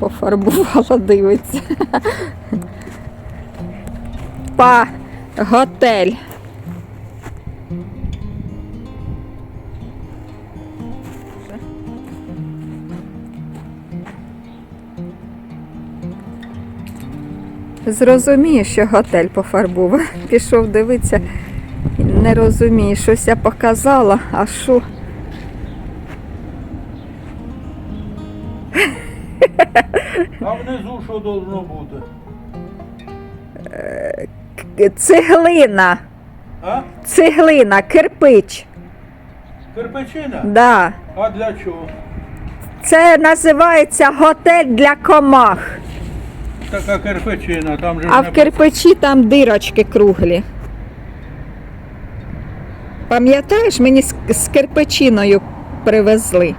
Пофарбувала, дивиться. Па, готель. Зрозуміє, що готель пофарбував. Пішов дивитися, не розуміє, щось я показала, а що. Внизу що должно бути? Цеглина, А? цеглина, кирпич. Кирпичина? Да. А для чого? Це називається готель для комах. Така кирпичина, там же А в кирпичі там дирочки круглі. Пам'ятаєш, мені з, з кирпичиною привезли.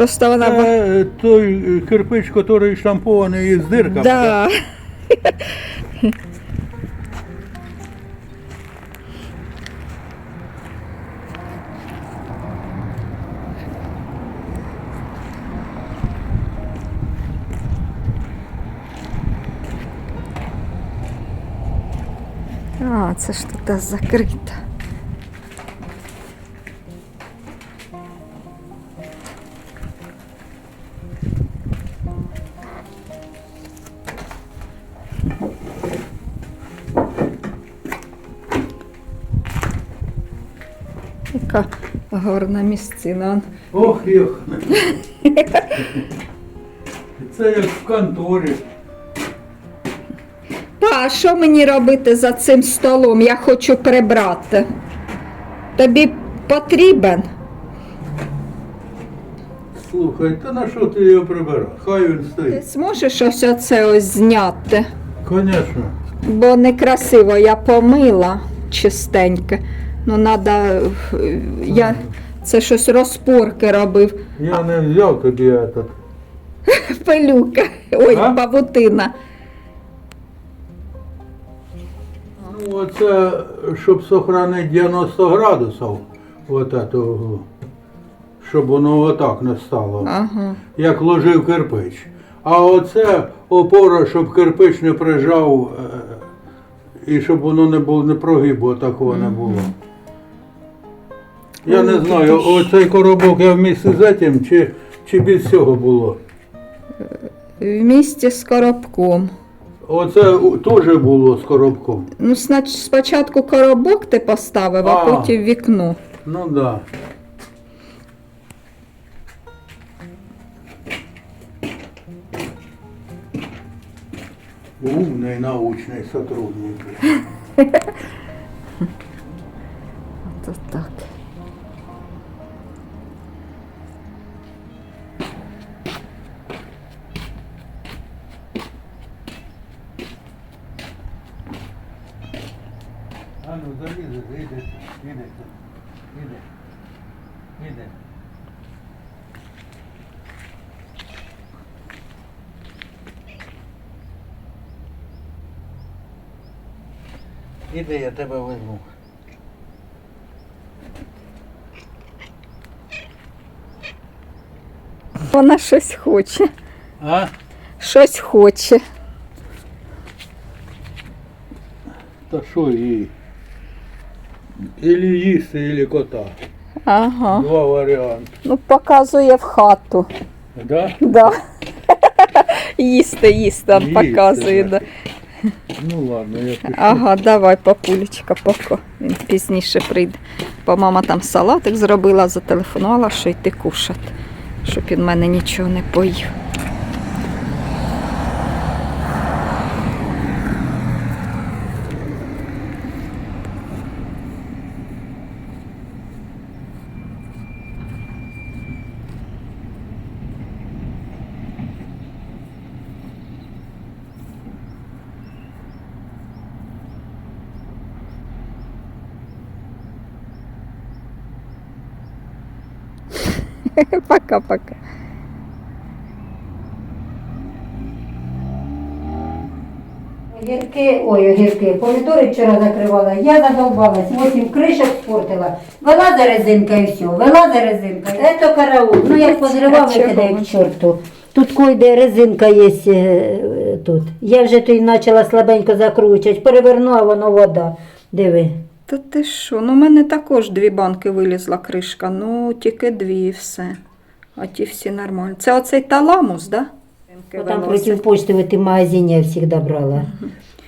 Просто вона. Це той е, кирпич, який штампований із дирками. Да. А, це ж тут закрито. Яка гарна місцина. Ох, йох. Це як в конторі. Па, а що мені робити за цим столом? Я хочу прибрати. Тобі потрібен? Слухай, та на що ти його прибирав? Хай він Ти стоїть. зможеш ось оце ось зняти? Звісно. Бо некрасиво я помила чистеньке. Ну, надо, я це щось розпорки робив. Я не взяв тобі этот. Пилюка. Ой, А? павутина. Ну, оце, щоб сохранити 90 градусів, от этого, щоб воно отак не стало, Ага. як ложив кирпич. А оце опора, щоб кирпич не прижав е, і щоб воно не було не прогибу, такого не було. Я не знаю, оцей коробок я вмісті з цим, чи, чи без цього було. В місті з коробком. Оце теж було з коробком. Ну, снач- спочатку коробок ти поставив, а, А. потім вікно. Ну так. Да. Умный научный сотрудник. Це так. Ну залізе, іде, іде, іде, іде. Іде, я тебе візьму. Вона щось хоче. А? Щось хоче. Та що їй? Ілі їсти, ілі кота. Ага. Два варіанти. Ну, показує в хату. Да? Да. Їсти, їсти, он Їсти, показує. Да. Ну ладно, я пишу. Ага, давай, папулечка, поко. Він пізніше прийде. Бо мама там салатик зробила, зателефонувала, що йти кушати. Щоб він мене нічого не поїв. Пока-пока. Огірки, ой, огірки, помідори вчора закривала, я задовбалась, восім кришок спортила. Вилаза резинка і все, вилаза резинка, це караул. Ну як позривав, викидає к чорту. Тут койде резинка є е, тут. Я вже той почала слабенько закручувати, переверну, а воно вода. Диви. Та ти що? Ну, у мене також дві банки вилізла кришка, ну тільки дві і все. А ті всі нормально. Це оцей таламус? Да? Там проти почти в тім магазині я завжди брала.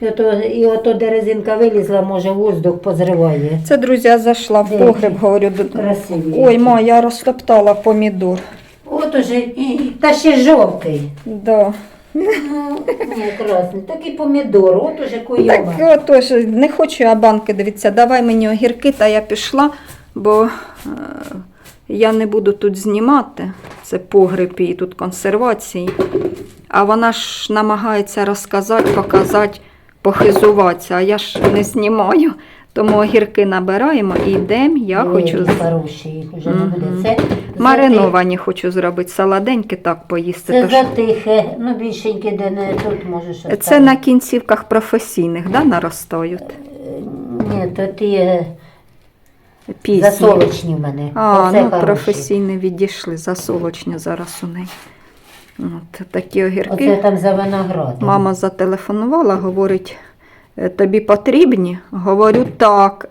І ото, і ото, де резинка вилізла, може воздух позриває. Це, друзі, я зайшла в Де? погреб, говорю, до... Красиві. ой, ма, я розтоптала помідор. От уже, і- та ще жовтий. Да. Ну, ні, красний. Такий помідор, от уже куйома. Так отож, не хочу я банки дивитися, давай мені огірки, та я пішла, бо е, я не буду тут знімати. Це погреб і тут консервації. А вона ж намагається розказати, показати, похизуватися, а я ж не знімаю. Тому огірки набираємо і йдемо. Я Ой, хочу з- хороші, їх вже не буде. Це мариновані хочу зробити, саладенькі так поїсти. Це тож- затихе, ну більшеньке, де не тут можеш Це на кінцівках професійних, да, наростають? Ні, то е, Пісні. засолочні в мене. А, Оце ну хороші. професійно відійшли, засолочні зараз у неї. От такі огірки. Оце там за виноградом. Мама зателефонувала, говорить, «Е, тобі потрібні? Говорю, так.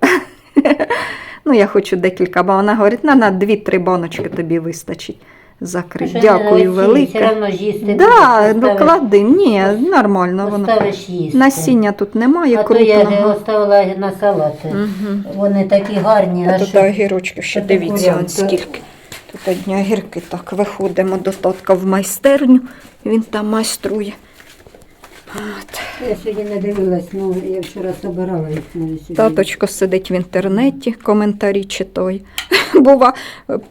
ну, я хочу декілька, бо вона говорить, на, на дві-три баночки тобі вистачить Ну, закрити. Дякую не оці, Все велике. одно їсти. Да, ну клади, ні, нормально воно. Їсти. Насіння тут немає, А то я крупного. оставила на салати. Угу. Вони такі гарні. А а тут що- огірочків ще дивіться, от скільки. Тут одні огірки. Так, виходимо до татка в майстерню, він там майструє. Я сьогодні не дивилась, ну я вчора собирала їх. Сьогодні. Таточко сидить в інтернеті, коментарі читає. Бува,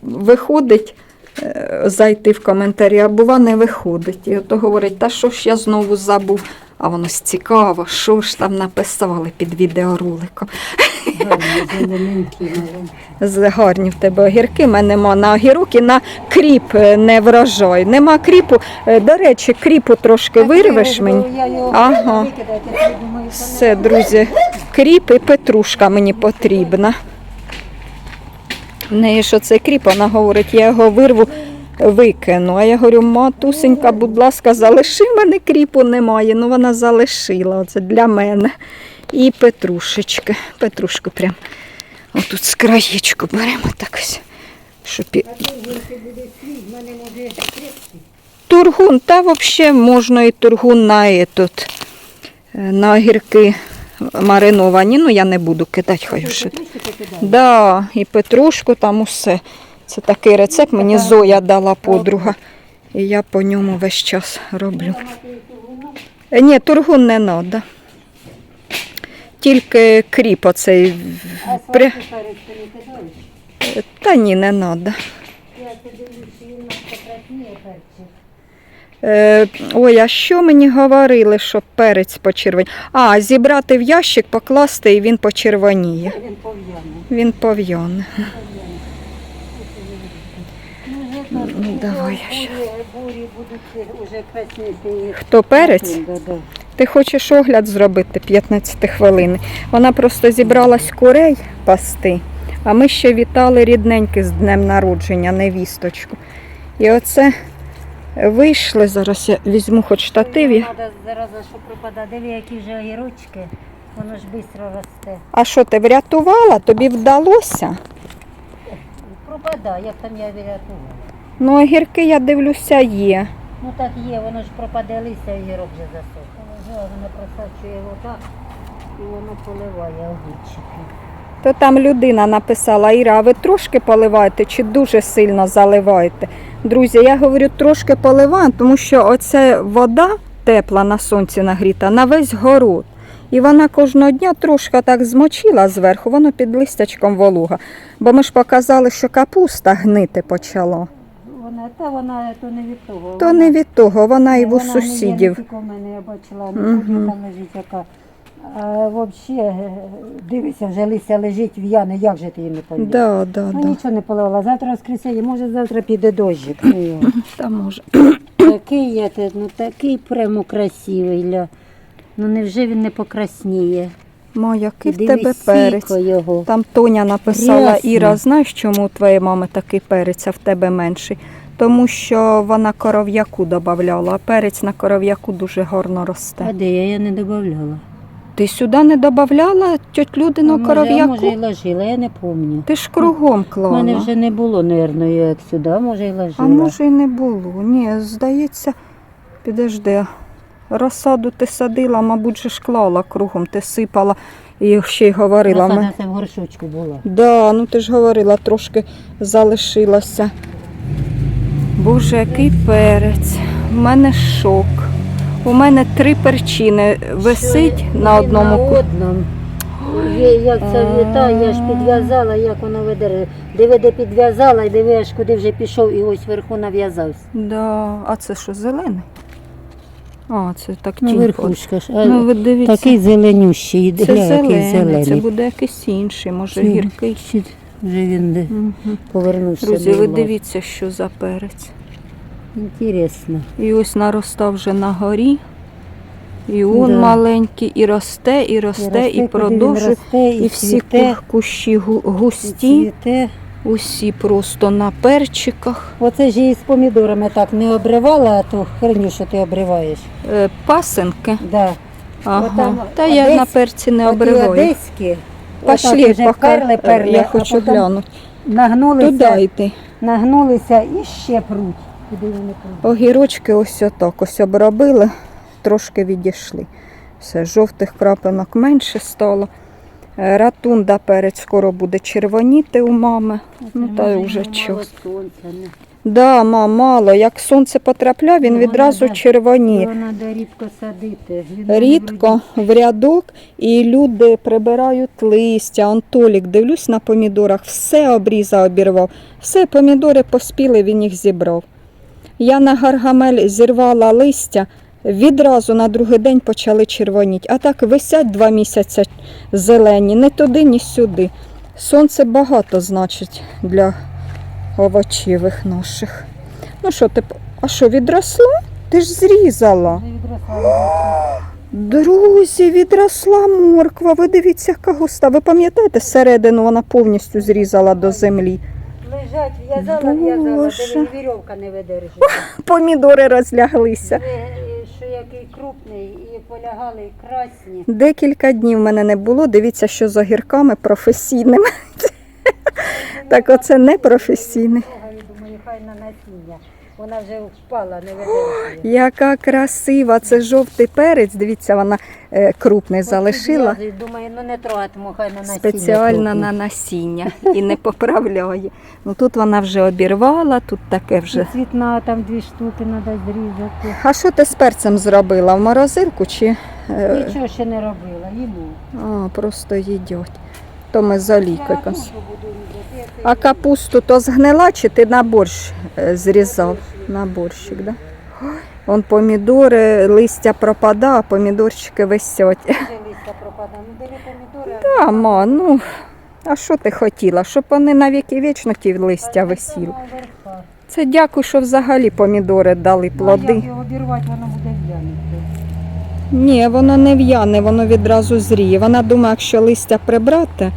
виходить зайти в коментарі, а бува не виходить. І ото говорить, та що ж я знову забув. А воно ж цікаво, що ж там написали під відеороликом. Гарні, в тебе огірки, в мене нема на огірок і на кріп не врожай. Нема кріпу. Е, До речі, кріпу трошки вирвеш мені. Ага. Все, друзі, кріп і петрушка мені потрібна. В неї що це кріп, вона говорить, я його вирву, викину. А я говорю, матусенька, будь ласка, залиши в мене кріпу немає. Ну вона залишила, оце для мене. І петрушечки. Петрушку прям отут з краєчку беремо так ось. Щоб... Тургун, та взагалі можна і тургун на этот, е, на огірки мариновані. Ну, я не буду кидати, хай вже. Да, і петрушку там усе. Це такий рецепт мені Зоя дала подруга. І я по ньому весь час роблю. Е, Ні, тургун не треба. Тільки кріп оцей. Та ні, не треба. Я це дивлюсь, що він у нас покрасніє перчик. Е, ой, а що мені говорили, що перець почервоніє? А, зібрати в ящик, покласти і він почервоніє. Він пов'яне. Він пов'яне. Ну, Ну, давай я ще. Хто перець? Ти хочеш огляд зробити 15 хвилин. Вона просто зібралась курей пасти, а ми ще вітали рідненьки з днем народження, невісточку. І оце вийшли. Зараз я візьму хоч штатив. Треба зараза, що пропадає. Які вже огірочки. Воно ж швидко росте. А що ти врятувала? Тобі вдалося? Пропадає, як там я врятувала. Ну, огірки, я дивлюся, є. Ну так є, воно ж пропаде листя, огірок вже засох. Воно воно просачує вода і воно поливає огірчики. То там людина написала, Іра, а ви трошки поливаєте чи дуже сильно заливаєте? Друзі, я говорю, трошки поливаю, тому що оця вода тепла на сонці нагріта на весь город. І вона кожного дня трошки так змочила зверху, воно під листячком волуга. Бо ми ж показали, що капуста гнити почала. Вона, та вона то не від того. То не від того, вона і в у вона не є, сусідів. Не тільки в мене я бачила, не mm там лежить яка. А взагалі, дивися, вже листя лежить в'яне, як же ти її не поїдеш? Да, да, А да. нічого не поливала. Завтра воскресенье, може завтра піде дощик. Ну. Та може. такий я ну такий прямо красивий. Ля. Ну невже він не покрасніє? Ма, який в Дивись, тебе перець. сіко його. Там Тоня написала, Рясно. Іра, знаєш, чому у твоєї мами такий перець, а в тебе менший? тому що вона коров'яку додавала, а перець на коров'яку дуже гарно росте. А де я? Я не додавала. Ти сюди не додавала тьоть Людину А може, а може і коров'яку? ложила, я не пам'ятаю. Ти ж кругом клала. У мене вже не було, мабуть, як сюди, може і ложила. А може і не було. Ні, здається, підожди. Розсаду ти садила, мабуть, же ж клала кругом, ти сипала і ще й говорила. Розсада Ми... це в горшочку була. Да, ну ти ж говорила, трошки залишилося. Боже, який перець. У мене шок. У мене три перчини висить Що на одному на ку- одному. Є- Як це віта, я ж підв'язала, як воно веде. Диви, де підв'язала, і диви, аж куди вже пішов, і ось вверху нав'язався. Да. А це що, зелений? А, це так Ну, тінь. верхушка ж. А Ну, ви дивіться. такий зеленющий, Це який зелений, зелений. це буде якийсь інший, може гіркий. чи Вже він де Мгм. повернувся. Друзі, ви дивіться, що за перець. Інтересно. І ось наростав вже на горі. І он Да. маленький, і росте, і росте, і, він продовжує. росте, І всі кущі густі, усі просто на перчиках. Оце ж і з помідорами так не обривала, а ту херню, що ти обриваєш. Е, Пасенки. Да. Ага. Отам Та я одесь- на перці не обриваю. одеські, Пошли, поки перли, перли, я хочу глянути. Нагнулися, йти. нагнулися і ще пруть. Огірочки ось отак ось обробили, трошки відійшли. Все, жовтих крапинок менше стало. Е, Ратунда перець скоро буде червоніти у мами. Ну та вже не? Да, мам, мало. Як сонце потрапляє, він Його відразу надо- червоніє. Його треба рідко садити. Він Рідко в рядок і люди прибирають листя. Он Толік, дивлюсь на помідорах, все обріза обірвав. Все, помідори поспіли, він їх зібрав. Я на гаргамель зірвала листя, відразу на другий день почали червоніти. А так висять два місяці зелені, не туди, ні сюди. Сонце багато значить для овочевих наших. Ну що ти, а що, відросло? Ти ж зрізала. Друзі, відросла морква. Ви дивіться, яка густа. Ви пам'ятаєте, середину вона повністю зрізала до землі. Лежать, в'язала, в'язала, Боже. де він вірьовка не видержить. Помідори розляглися. Диви, е, Що який крупний, і полягали, і красні. Декілька днів мене не було. Дивіться, що з огірками професійними. Так оце не професійний. Я думаю, хай на насіння. Вона вже впала, не видержує. Яка красива, це жовтий перець. Дивіться, вона е, крупний залишила. Думаю, ну не трогатиму, хай на насіння. Спеціально на насіння і не поправляє. Ну тут вона вже обірвала, тут таке вже. Цвітна, там дві штуки треба зрізати. А що ти з перцем зробила? В морозилку чи е, Нічого ще не робила, їду. а, просто їдять? То ми з Я олійкою. буду А капусту то згнила, чи ти на борщ е, зрізав? На борщик, да? Вон помідори, листя пропада, а помідорчики висять. Вже листя пропадає. Ну, диви помідори. Та, ма, ну, а що ти хотіла? Щоб вони навіки вічно ті листя висіли. Це дякую, що взагалі помідори дали Ну, як плоди. його обірвати, воно буде в'янути. Ні, воно не в'яне, воно відразу зріє. Вона думає, якщо листя прибрати,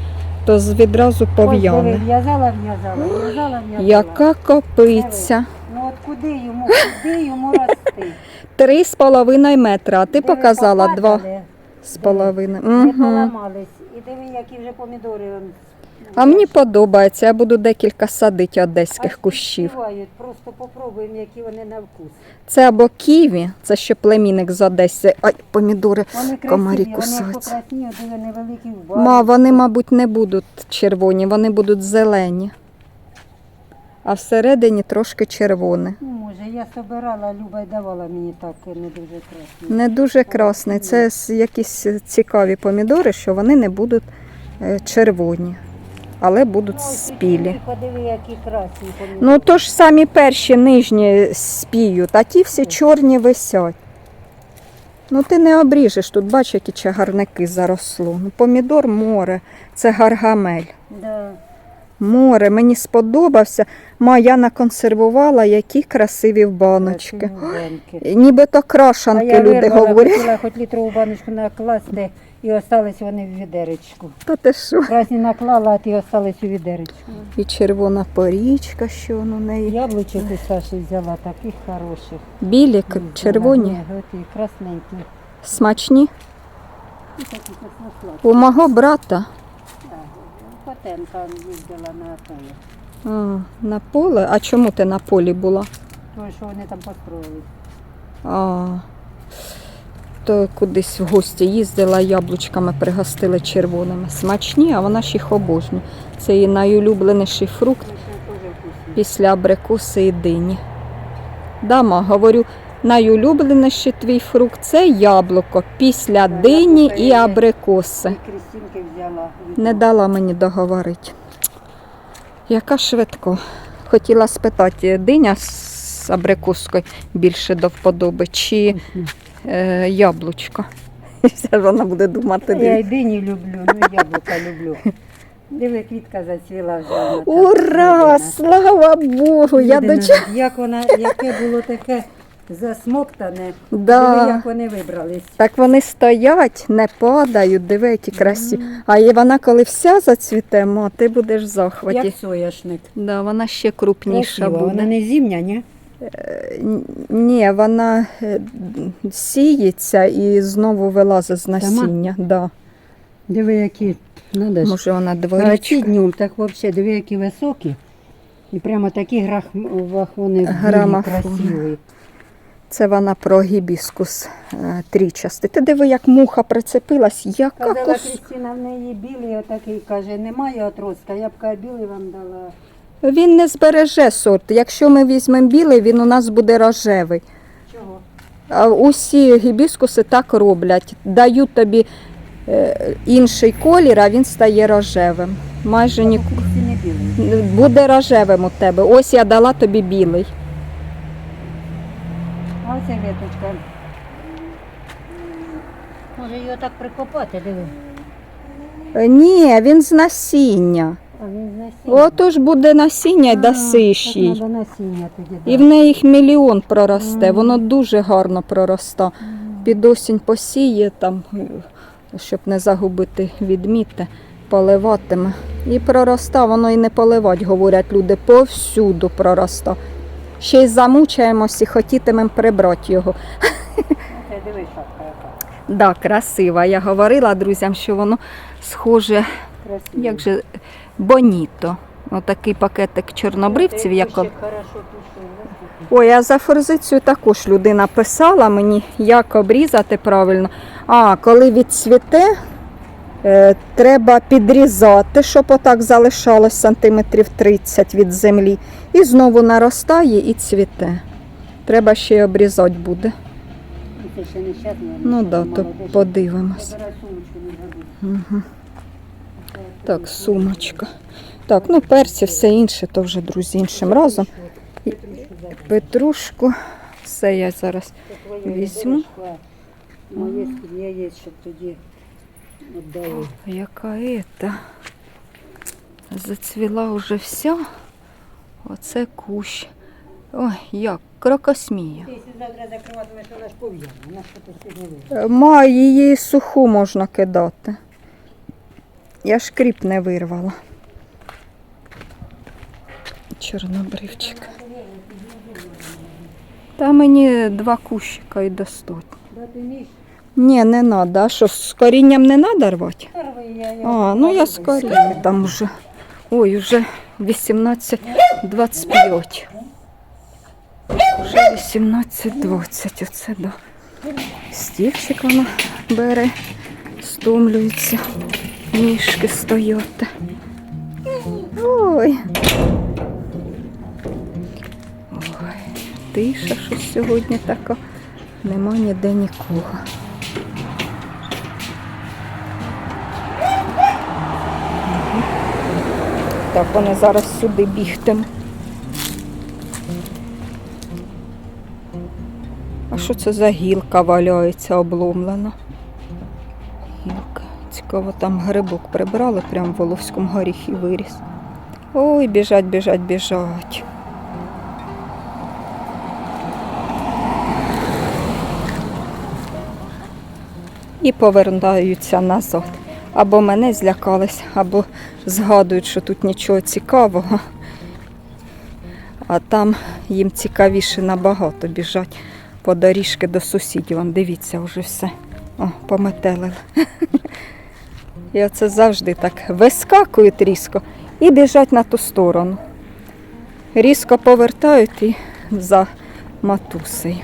то відразу пов'яне. В'язала, в'язала, в'язала, в'язала. Яка копиця. Ну от куди йому, куди йому рости? Три з половиною метра, а ти Диви, показала два попадали, з половиною. Не Угу. поламались. І диви, які вже помідори. он, А мені подобається, я буду декілька садити одеських кущів. Просто попробуємо, які вони на вкус. Це або ківі, це ще племінник з Одеси. Ай, помідори. Вони Комарі красиві, вони кусаються. покрасніють, диви, невеликі в барі. Ма, вони, мабуть, не будуть червоні, вони будуть зелені. А всередині трошки червоне. Ну, може, я собирала, Люба й давала мені так не дуже красні. Не дуже красний. Це с- якісь цікаві помідори, що вони не будуть е, червоні, але будуть спілі. Ну то ж самі перші нижні спіють, а ті всі чорні висять. Ну ти не обріжеш тут, бач, які чагарники заросло. Ну, помідор море, це гаргамель. Да. Море, мені сподобався. Ма, я наконсервувала, які красиві в баночки. Нібито А крашанки я люди вирвала, говорять. хотіла хоч літрову баночку накласти І остались вони в відеречку. Та ти що? Разні наклала, а ті остались у відеречку. І червона порічка, що воно у неї. Яблучок у Саші взяла, таких хороших. Білі, к- червоні, Ні, оті, красненькі. смачні. І такі кисло-сладкі. У мого брата Так, Потенка їздила на поле. а, на поле. А чому ти на полі була? Тому що вони там построїли. А, то кудись в гості їздила, яблучками пригостили червоними. Смачні, а вона ж їх обожнює. Це її найулюбленіший фрукт після абрикоси і дині. Дама, говорю, найулюбленіший твій фрукт це яблуко після дині і абрикоси. Не дала мені договорити. Яка швидко. Хотіла спитати, диня з абрикоскою більше до вподоби, чи е, яблучко. Все вона буде думати. Я диня. й дині люблю, ну яблука люблю. Диви, квітка зацвіла вже. вона так Ура! Слава Богу! Я Людина. Як вона, яке було таке засмоктане, диви, Да. як вони вибрались. Так вони стоять, не падають, диви, які красі. А і вона, коли вся зацвіте, ма, ти будеш в захваті. Як соняшник. Да, вона ще крупніша Красиво. буде. Вона не зімня, ні? Н- Ні, вона е, сіється і знову вилазить з насіння. Да. Диви, які. Надо ж. Може вона дворічка. днем, так взагалі, диви, які високі. І прямо такі грах, вони красиві. Це вона про гібіскус е, трічастий. Ти диви, як муха прицепилась, яка Казала кос... Крістіна, в неї білий отакий, каже, немає отростка, я б білий вам дала. Він не збереже сорт. Якщо ми візьмемо білий, він у нас буде рожевий. Чого? Усі гібіскуси так роблять. Дають тобі е, інший колір, а він стає рожевим. Майже ні... Буде рожевим у тебе. Ось я дала тобі білий. А оце віточка. Може його так прикопати, диви. Е, Ні, він з насіння. Отож буде насіння й. Треба насіння тоді. І в неї їх мільйон проросте, воно дуже гарно проросте. Під осінь посіє, там, щоб не загубити відміти, поливатиме. І пророста, воно і не поливать, говорять люди, повсюду пророста. Ще й замучаємось і хотітимемо прибрати його. Шапка яка. Да, красива. Я говорила друзям, що воно схоже, Красиво. як же боніто. Отакий пакетик чорнобривців, як. Ой, а за форзицію також людина писала мені, як обрізати правильно. А коли відцвіте, е, треба підрізати, щоб отак залишалось сантиметрів 30 від землі. І знову наростає і цвіте. Треба ще й обрізати буде. Ну, мабуть, Ну так, да, то подивимось. Угу. Так, сумочка. Так, ну перці, все інше, то вже, друзі, іншим разом. Петрушку все я зараз. Візьму. віддали. Яка ета. Зацвіла уже вся. Оце кущ. Ой, як крокосмія. Е, Ма, її суху можна кидати. Я ж кріп не вирвала. Чорнобривчик. Та мені два кущика і достатньо. Ні, не треба. А що, з корінням не треба рвати? А, ну я покладу. скоріше там вже. Ой, уже 18.25. Вже 18.20. Оце да. Стільчик вона бере, стомлюється, ніжки стоять. Ой. Ой, тиша щось сьогодні така. Нема ніде нікого. Так, вони зараз сюди бігтимуть. А що це за гілка валяється обломлена? Гілка. Там грибок прибрали прямо в Воловському горіхі виріс. Ой, біжать, біжать, біжать. і повертаються назад. Або мене злякались, або згадують, що тут нічого цікавого. А там їм цікавіше набагато біжать по доріжки до сусідів. Вон, дивіться, вже все. О, пометелили. І оце завжди так вискакують різко і біжать на ту сторону. Різко повертають і за матусею.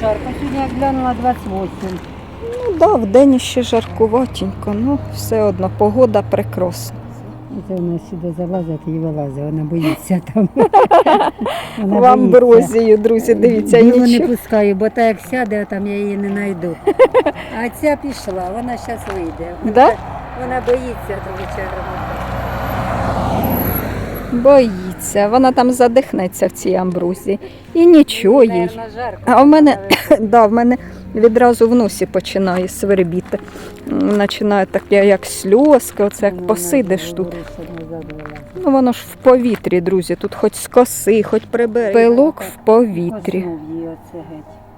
Жарко. Сьогодні я глянула 28. Ну да, вдень ще жаркуватенько, ну все одно погода прекрасна. Це вона сюди залазить і вилазить, вона боїться там. Вона В амброзію, друзі, дивіться, Білу не нічого. пускаю, бо так як сяде, а там я її не знайду. А ця пішла, вона зараз вийде. Вона, Да? вона боїться до вечора. Боїться, вона там задихнеться в цій амброзії. І нічого їй. Наверно, жарко. А в мене, да, в мене відразу в носі починає свербіти. Починає таке, як сльозки, оце як посидиш тут. Ну воно ж в повітрі, друзі. Тут хоч скоси, хоч прибери. Пилок в повітрі.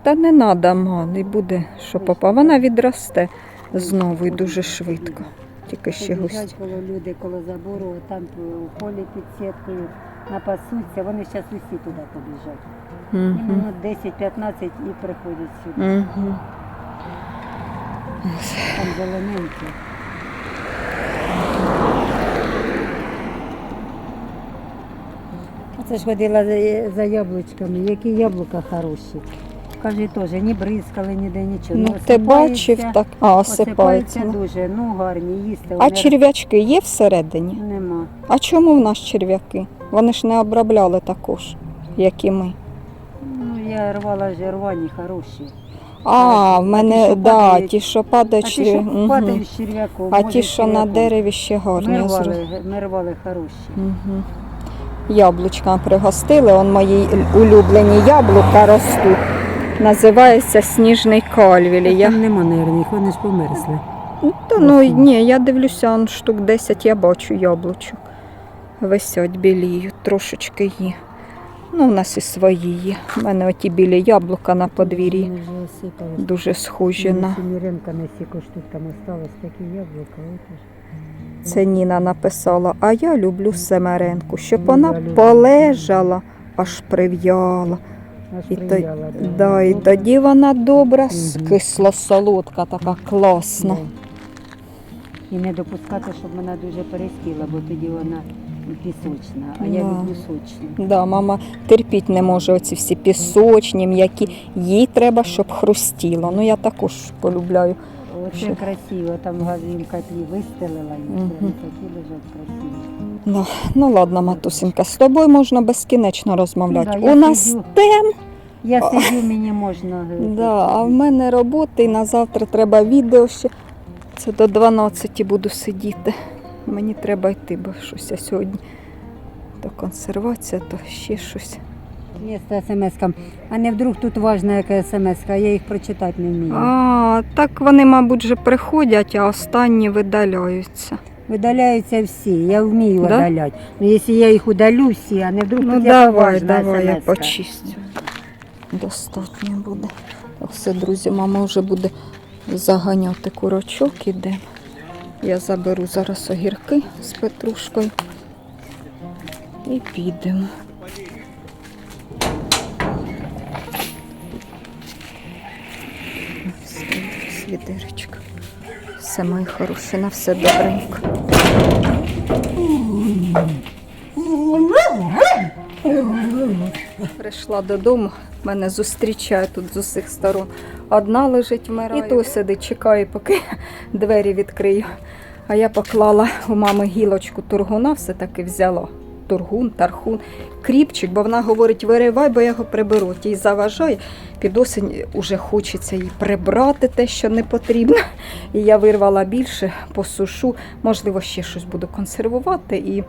Та не треба, мали, буде, що попа. Вона відросте знову і дуже швидко. Тільки ще густь. Коло люди, коло забору, там у полі під сіткою напасуться, вони зараз усі туди побіжать. Минут 10-15 і приходять сюди. Угу. Там зелененькі. Оце ж ходила за, яблучками, які яблука хороші. Каже, теж ні бризкали, ніде нічого. Ну, ти бачив так. А, осипається. дуже, ну гарні, їсти. А черв'ячки є всередині? Нема. А чому в нас черв'яки? Вони ж не обробляли також, як і ми. Я рвала ж рвані хороші. А, в мене, що да, падають. ті, що А падають. ті, що мгм. падають з черв'яком. А може, ті, що на черв'яком. дереві ще гарні. Ми я зрозуміла. рвали, ми рвали хороші. Яблучка пригостили, он мої улюблені яблука ростуть. Називається сніжний кальвілі. Я... Там нема, мабуть, вони ж померзли. Ну, Та ну ні, я дивлюся, он штук 10 я бачу яблучок. Висять біліють, трошечки є. Ну, у нас і свої є. У мене оті білі яблука на подвір'ї дуже схожі на. Сіміренка на стільки штук там осталось, такі яблука. Це Ніна написала, а я люблю семеренку, щоб Ну, вона полежала, аж прив'яла. І, то, да, і тоді вона добра, кисло-солодка, така класна. І не допускати, щоб вона дуже перестіла, бо тоді вона пісочна, а я Да. люблю сочну. Да, мама терпіть не може оці всі пісочні, м'які. Їй треба, щоб хрустіло. Ну я також полюбляю. Оце Що? красиво, там газові котлі вистелила, і Мгм. вони такі лежать красиві. Ну, ну ладно, матусенька, з тобою можна безкінечно розмовляти. Да, я У нас сидю. тем, Я сидю, мені можна. е, да, а в мене роботи і на завтра треба відео ще. Це до 12 буду сидіти. Мені треба йти, бо щось я сьогодні. То консервація, то ще щось. Місто смс А не вдруг тут важна яка смс а я їх прочитати не вмію. А, так вони, мабуть, вже приходять, а останні видаляються. Видаляються всі, я вмію Да? видаляти. Ну, якщо я їх удалю всі, а не вдруг Ну тут давай, важна давай, я смс-ка. почистю. Достатньо буде. Так все, друзі, мама вже буде заганяти курочок іде. Я заберу зараз огірки з петрушкою і підемо. Все. Все, мої хороші, на все добренько. Прийшла додому, мене зустрічає тут з усіх сторон. Одна лежить вмирає. І той сидить, чекає, поки двері відкрию. А я поклала у мами гілочку тургуна, все-таки взяла. Тургун, тархун, кріпчик, бо вона говорить, виривай, бо я його приберу. Тій заважає. Під осінь уже хочеться їй прибрати те, що не потрібно. І я вирвала більше, посушу. Можливо, ще щось буду консервувати. І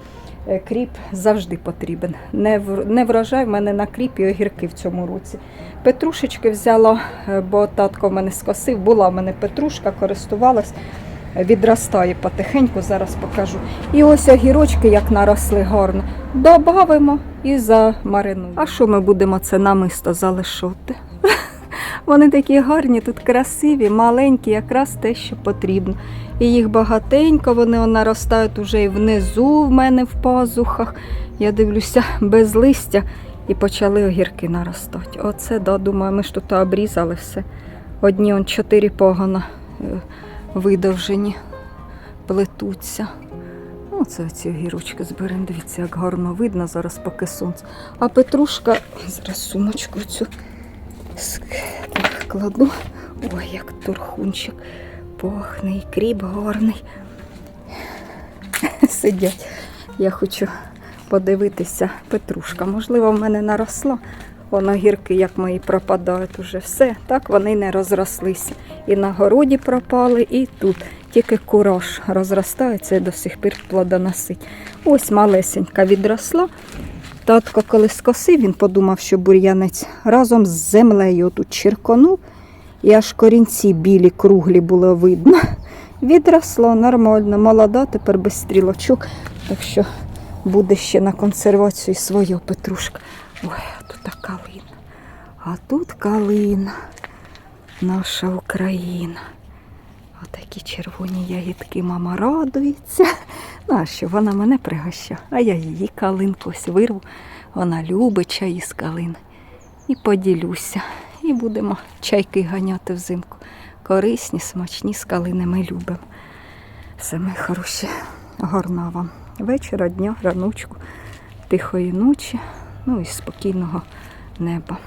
е, кріп завжди потрібен. Не, в- не врожай в мене на кріпі огірки в цьому році. Петрушечки взяла, е, бо татко в мене скосив. Була в мене петрушка, користувалась. Відростає потихеньку, зараз покажу. І ось огірочки, як наросли гарно. Добавимо і замаринуємо. А що ми будемо це намисто залишати? Вони такі гарні, тут красиві, маленькі, якраз те, що потрібно. І їх багатенько, вони наростають уже і внизу в мене в пазухах. Я дивлюся без листя і почали огірки наростати. Оце, да, думаю, ми ж тут обрізали все. Одні он чотири погона е, видовжені, плетуться. Ну, це ці огірочки зберемо. Дивіться, як гарно видно зараз поки сонце. А петрушка, зараз сумочку цю кладу. Ой, як турхунчик. Пахне кріп гарний. Сидять. Я хочу подивитися, петрушка. Можливо, в мене наросла. Воно гірки, як мої пропадають уже все. Так вони не розрослися. І на городі пропали, і тут. Тільки кураж розростається і до сих пір плодоносить. Ось малесенька відросла. Татко, коли скосив, він подумав, що бур'янець разом з землею тут черконув, і аж корінці білі, круглі було видно. Відросло нормально, молода, тепер без стрілочок. Так що буде ще на консервацію своя петрушка. Ой, тут калина. А тут калина. Наша Україна. Отакі червоні ягідки мама радується. Ну, а що вона мене пригоща, а я її калинку ось вирву. Вона любить чаї з калини. І поділюся. І будемо чайки ганяти взимку. Корисні, смачні з калини ми любимо. Саме хороші. Гарна вам вечора, дня, раночку, тихої ночі, ну і спокійного неба.